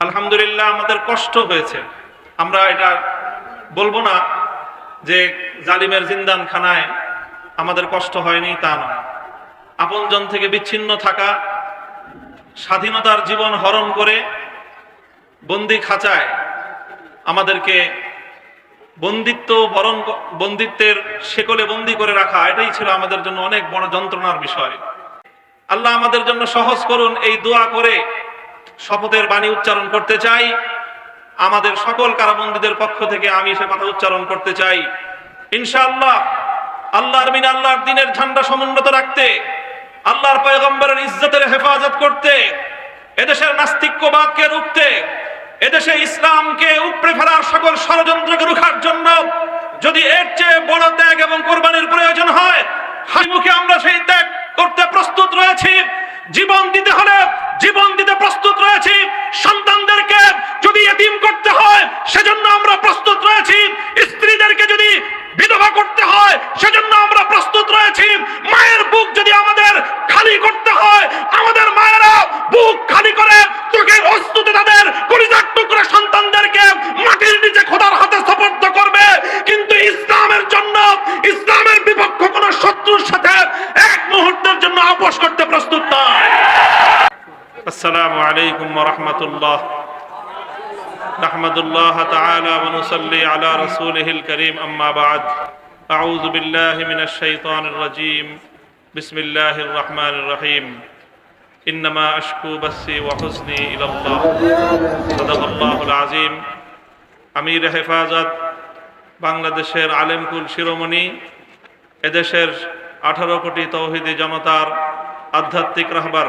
আলহামদুলিল্লাহ, আমাদের কষ্ট হয়েছে। আমরা এটা বলব না যে জালিমের জিন্দান খানায় আমাদের কষ্ট হয়নি, তা নয়। আপনজন থেকে বিচ্ছিন্ন থাকা, স্বাধীনতার জীবন হরণ করে বন্দি খাঁচায় আমাদেরকে বন্দিত্ব বরণ বন্দিত্বের শেকলে বন্দি করে রাখা, এটাই ছিল আমাদের জন্য অনেক বড় যন্ত্রণার বিষয়। আল্লাহ আমাদের জন্য সহজ করুন এই দোয়া করে শপথের বাণী উচ্চারণ করতে চাই। আমাদের সকল কারাবন্দীদের পক্ষ থেকে আমি সে কথা উচ্চারণ করতে চাই। ইনশাআল্লাহ আল্লাহর মিন আল্লাহর দিনের ঝান্ডা সমুন্নত রাখতে, আল্লাহর পয়গম্বরের ইজ্জতের হেফাজত করতে, এদেশের নাস্তিক্যবাদকে রুখতে, এদেশে ইসলামকে উপড়ে ফেলার সকল ষড়যন্ত্রকে রুখার জন্য যদি এর চেয়ে বড় ত্যাগ এবং কোরবানির প্রয়োজন হয়, হাসিমুখে আমরা সেই ত্যাগ করতে প্রস্তুত রয়েছি। জীবন দিতে হলে জীবন দিতে প্রস্তুত রয়েছি। সন্তানদেরকে যদি এতিম করতে হয়, সেজন্য আমরা প্রস্তুত রয়েছি। স্ত্রীদেরকে যদি বিধবা করতে হয় সেজন্য আমরা প্রস্তুত রয়েছি মায়ের বুক যদি আমাদের খালি করতে হয় আমাদের মায়েরা বুক খালি করে চোখের অস্তুতে তাদের কলিজার টুকরা সন্তানদেরকে মাটির নিচে খোদার হাতে সপর্দ করবে কিন্তু ইসলামের জন্য ইসলামের বিপক্ষ কোন শত্রুর সাথে এক মুহূর্তের জন্য আপোষ করতে প্রস্তুত নয় আসসালামু আলাইকুম ওয়া রাহমাতুল্লাহ نحمد الله تعالى ونصلي على رسوله الكريم أما بعد أعوذ بالله من الشيطان الرجيم بسم الله الرحمن الرحيم إنما أشكو بثي وحزني إلى الله صدق الله العظيم আমির হেফাজত বাংলাদেশের আলেমকুল শিরোমণি এদেশের আঠারো কোটি তৌহিদি জনতার আধ্যাত্মিক রাহবার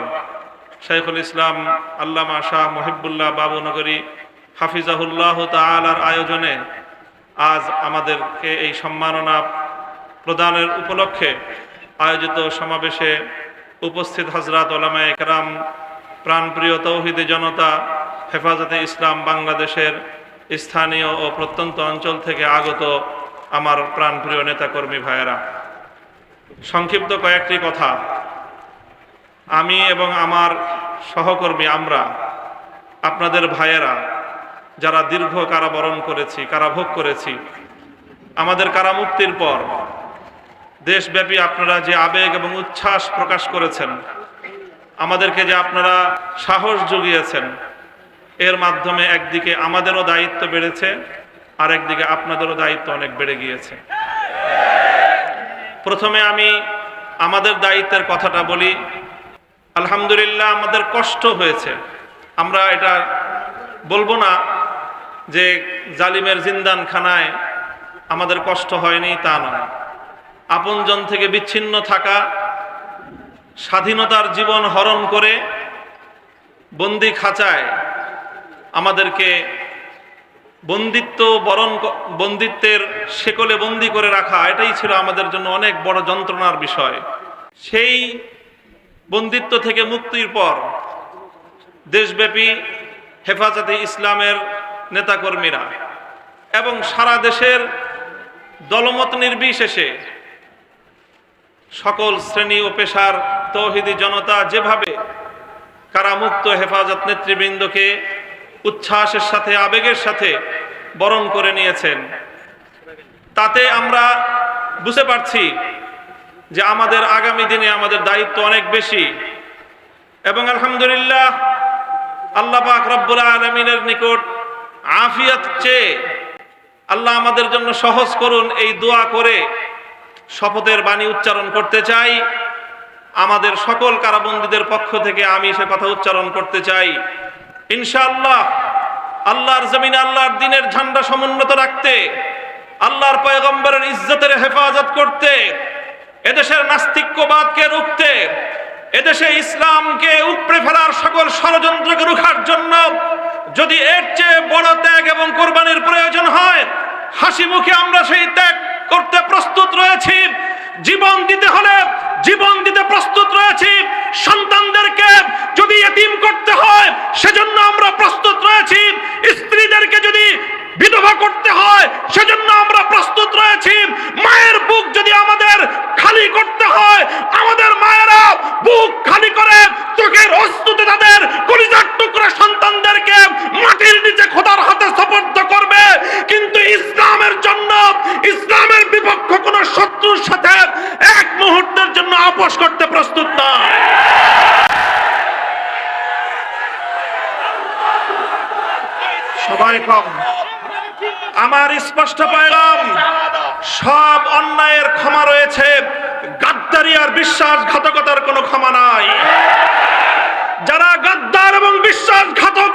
শাইখুল ইসলাম আল্লামা শাহ মহিবুল্লাহ বাবুনগরী হাফিজাহুল্লাহ তালার আয়োজনে আজ আমাদেরকে এই সম্মাননা প্রদানের উপলক্ষে আয়োজিত সমাবেশে উপস্থিত হজরত ওলামা একরাম, প্রাণপ্রিয় তৌহিদি জনতা, হেফাজতে ইসলাম বাংলাদেশের স্থানীয় ও প্রত্যন্ত অঞ্চল থেকে আগত আমার প্রাণপ্রিয় নেতাকর্মী ভাইয়েরা। সংক্ষিপ্ত কয়েকটি কথা। আমি এবং আমার সহকর্মী আমরা, আপনাদের ভাইয়েরা, যারা দীর্ঘ কারাবরণ করেছি, কারাভোগ করেছি, আমাদের কারামুক্তির পর দেশব্যাপী আপনারা যে আবেগ এবং উচ্ছ্বাস প্রকাশ করেছেন, আমাদেরকে যে আপনারা সাহস জুগিয়েছেন, এর মাধ্যমে একদিকে আমাদেরও দায়িত্ব বেড়েছে আর একদিকে আপনাদেরও দায়িত্ব অনেক বেড়ে গিয়েছে। প্রথমে আমি আমাদের দায়িত্বের কথাটা বলি আলহামদুলিল্লাহ, আমাদের কষ্ট হয়েছে। আমরা এটা বলব না যে জালিমের জিন্দান খানায় আমাদের কষ্ট হয়নি, তা নয়। আপনজন থেকে বিচ্ছিন্ন থাকা, স্বাধীনতার জীবন হরণ করে বন্দি খাঁচায় আমাদেরকে বন্দিত্ব বরণ বন্দিত্বের শেকলে বন্দি করে রাখা, এটাই ছিল আমাদের জন্য অনেক বড় যন্ত্রণার বিষয়। সেই বন্দিত্ব থেকে মুক্তির পর দেশব্যাপী হেফাজতে ইসলামের নেতাকর্মীরা এবং সারা দেশের দলমত নির্বিশেষে সকল শ্রেণি ও পেশার তৌহিদি জনতা যেভাবে কারামুক্ত হেফাজত নেতৃবৃন্দকে উচ্ছ্বাসের সাথে, আবেগের সাথে বরণ করে নিয়েছেন, তাতে আমরা বুঝতে পারছি যে আমাদের আগামী দিনে আমাদের দায়িত্ব অনেক বেশি। এবং আলহামদুলিল্লাহ, আল্লাহ পাক রব্বুল আলমিনের নিকট আফিয়াত চেয়ে আল্লাহ আমাদের জন্য সহজ করুন এই দোয়া করে শপথের বাণী উচ্চারণ করতে চাই। আমাদের সকল কারাবন্দীদের পক্ষ থেকে আমি সে কথা উচ্চারণ করতে চাই। ইনশাআল্লাহ, আল্লাহর জমিন আল্লাহর দিনের ঝান্ডা সমুন্নত রাখতে, আল্লাহর পয়গম্বরের ইজ্জতের হেফাজত করতে এদেশের নাস্তিক্যবাদকে রুখতে, এদেশে ইসলামকে উপড়ে ফেলার সকল ষড়যন্ত্রকে রুখার জন্য যদি এর চেয়ে বড় ত্যাগ এবং কোরবানির প্রয়োজন হয়, হাসি মুখে আমরা সেই ত্যাগ করতে প্রস্তুত রয়েছি। জীবন দিতে হলে জীবন দিতে প্রস্তুত রয়েছি। সন্তানদেরকে যদি এতিম করতে হয়, সেজন্য আমরা প্রস্তুত রয়েছি। আপোষ করতে প্রস্তুত না। সবাই কম। আমার স্পষ্ট পাইলাম, সব অন্যায়ের ক্ষমা রয়েছে। গাদ্দারি আর বিশ্বাসঘাতকতার কোনো ক্ষমা নাই। যারা গাদ্দার এবং বিশ্বাসঘাতক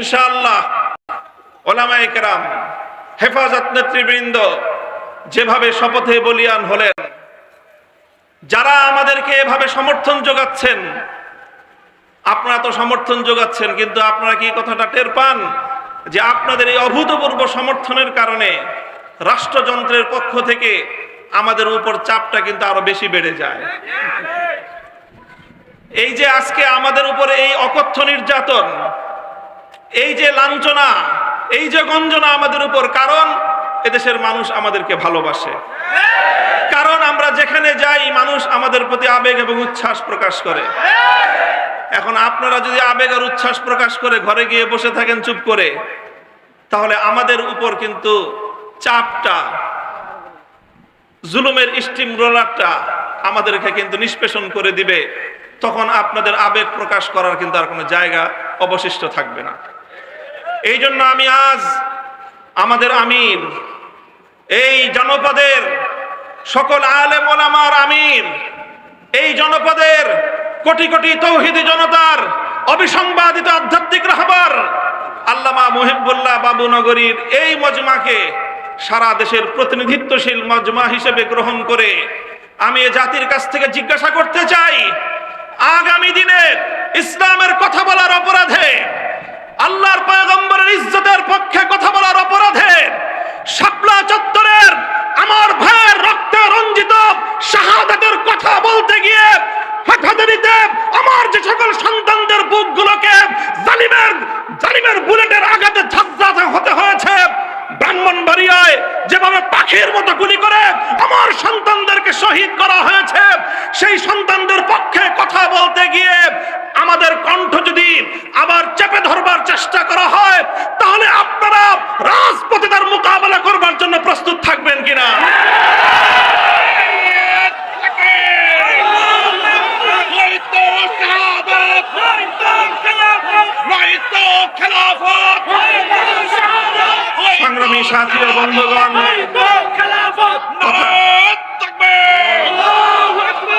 ইনশাআল্লাহ ওলামায়ে কেরাম, হেফাজত নেতৃবৃন্দ যেভাবে শপথে বলিয়ান হলেন, যারা আমাদেরকে এভাবে সমর্থন যোগাচ্ছেন, আপনারা তো সমর্থন যোগাচ্ছেন, কিন্তু আপনারা কি কথাটা টের পান যে আপনাদের এই অভূতপূর্ব সমর্থনের কারণে রাষ্ট্রযন্ত্রের পক্ষ থেকে আমাদের উপর চাপটা কিন্তু আরও বেশি বেড়ে যায়? এই যে আজকে আমাদের উপরে এই অকথ্য নির্যাতন এই যে লাঞ্ছনা, এই যে গঞ্জনা আমাদের উপর, কারণ এদেশের মানুষ আমাদেরকে ভালোবাসে। কারণ আমরা যেখানে যাই, মানুষ আমাদের প্রতি আবেগ এবং উচ্ছ্বাস প্রকাশ করে। এখন আপনারা যদি আবেগ আর উচ্ছ্বাস প্রকাশ করে ঘরে গিয়ে বসে থাকেন চুপ করে, তাহলে আমাদের উপর কিন্তু চাপটা, জুলুমের স্টিম রোলারটা আমাদেরকে কিন্তু নিষ্পেষণ করে দিবে। তখন আপনাদের আবেগ প্রকাশ করার কিন্তু আর কোনো জায়গা অবশিষ্ট থাকবে না। এই জন্য আমি আজ আমাদের আমির, এই জনপদের সকল আলেম ওলামার আমির, এই জনপদের কোটি কোটি তৌহিদি জনতার অবিসংবাদিত আধ্যাত্মিক রাহবার আল্লামা মুহিবুল্লাহ বাবু নগরীর এই মজমাকে সারা দেশের প্রতিনিধিত্বশীল মজমা হিসেবে গ্রহণ করে আমি এ জাতির কাছ থেকে জিজ্ঞাসা করতে চাই, আগামী দিনে ইসলামের কথা বলার অপরাধে আল্লাহর পয়গম্বরের ইজ্জতের পক্ষে কথা বলার অপরাধে শাপলা চত্বরের আমার ভাইয়ের রক্তে রঞ্জিত শাহাদাতের কথা বলতে গিয়ে হাটাদারিতে আমার যে সকল সন্তানদের বুকগুলোকে জালিমের জালিমের বুলেটের আঘাতে ঝাঁঝাতে হতে হয়েছে ব্রাহ্মণবাড়িয়ায় যেভাবে পাখির মতো গুলি করে আমার সন্তানদেরকে শহীদ করা হয়েছে সেই সন্তানদের পক্ষে কথা বলতে গিয়ে আমাদের কণ্ঠ যদি আবার চেপে ধরবার চেষ্টা করা হয় তাহলে আপনারা রাজপথে তার মোকাবেলা করবার জন্য প্রস্তুত থাকবেন কিনা নয়তো শাহাদাত নয়তো খেলাফত সংগ্রামী সাথী ও বন্ধুগণ নারায়ে তাকবীর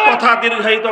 কথা দীর্ঘায়িত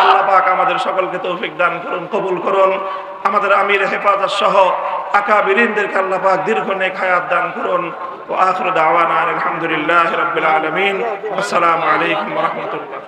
আল্লাহ পাক আমাদের সকলকে তৌফিক দান করুন, কবুল করুন। আমাদের আমির হেফাজত সহ আকাবিরিনদেরকে আল্লাহ পাক দীর্ঘ নেক হায়াত দান করুন। ও আখর দাওয়ানা আলহামদুলিল্লাহ রাব্বিল আলামিন। আসসালামু আলাইকুম ওয়া রাহমাতুল্লাহ।